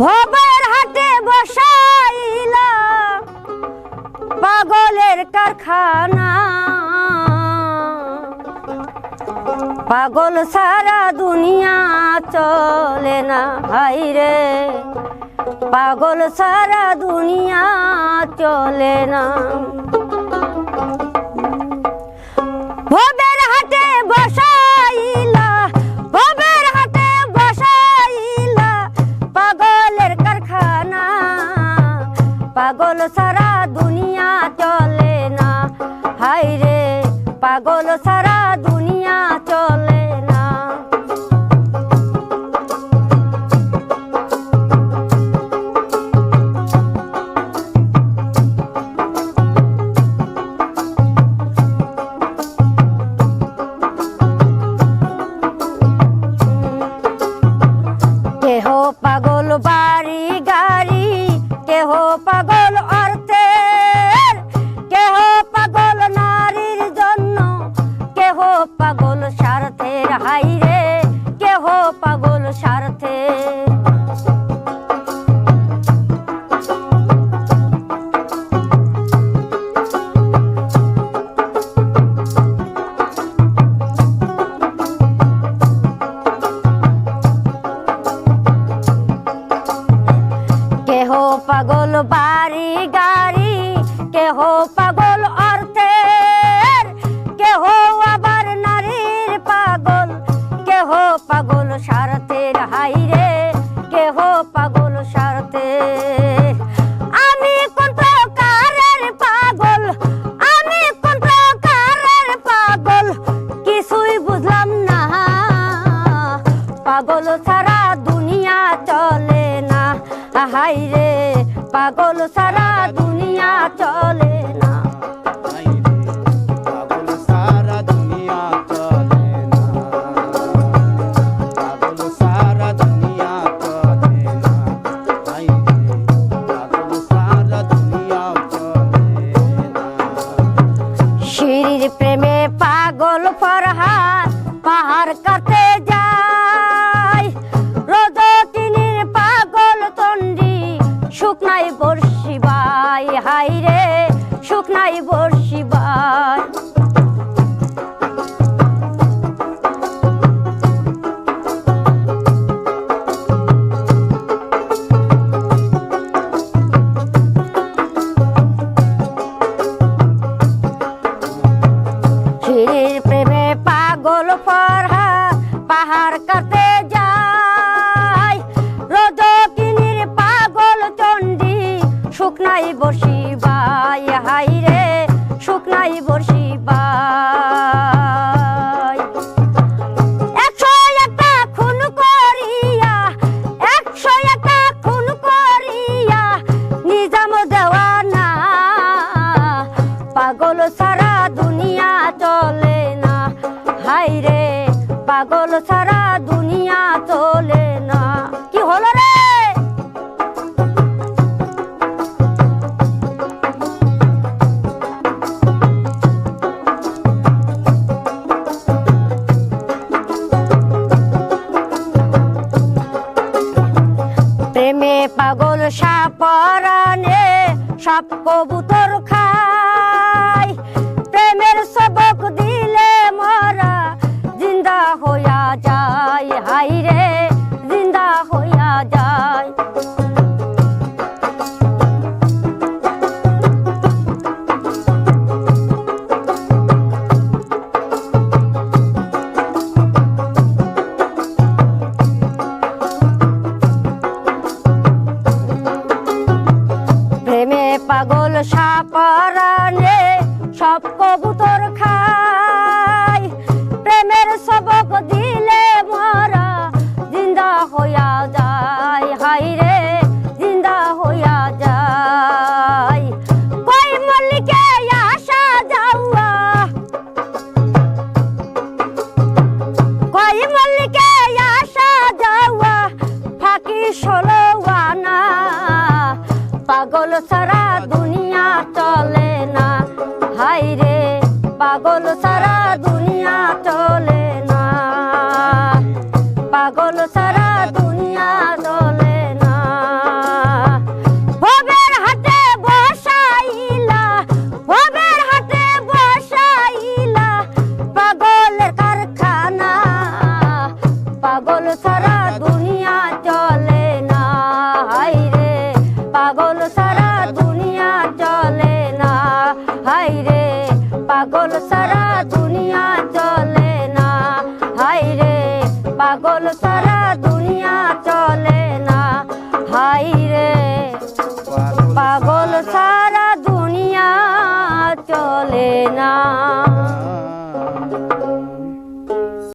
ভবের হাতে বসাইলা পাগলের কারখানা। পাগল সারা দুনিয়া চলে না ভাই রে। পাগল সারা দুনিয়া চলে না। ভবে পাগল সারা দুনিয়া চলে না। হাই রে পাগল সারা দুনিয়া চলে না। পাগল সারা দুনিয়া চলে না। পাগল সারা দুনিয়া চলে না। পাগল বর্ষিবাই হাই রে শুকনাই বর্ষিবাই। প্রেমে পাগল ফরহা পাহাড় কাটতে একটা খুন করিয়া নিজাম দেওয়ানা। পাগল সারা দুনিয়া চলে না। হাই রে পাগল সারা পাগল সাপরানে সব কবুতর পাগল সাপরানে, সব কবুতর খায় প্রেমের সবক দিলে মরা, জিন্দা হইয়া যায়। হাই রে, জিন্দা হইয়া যায়। কই মল্লিকে আসা যাওয়া? কই মল্লিকে আসা যাওয়া? ফাঁকি ষোলোয়ানা পাগল সারা পাগল পাগল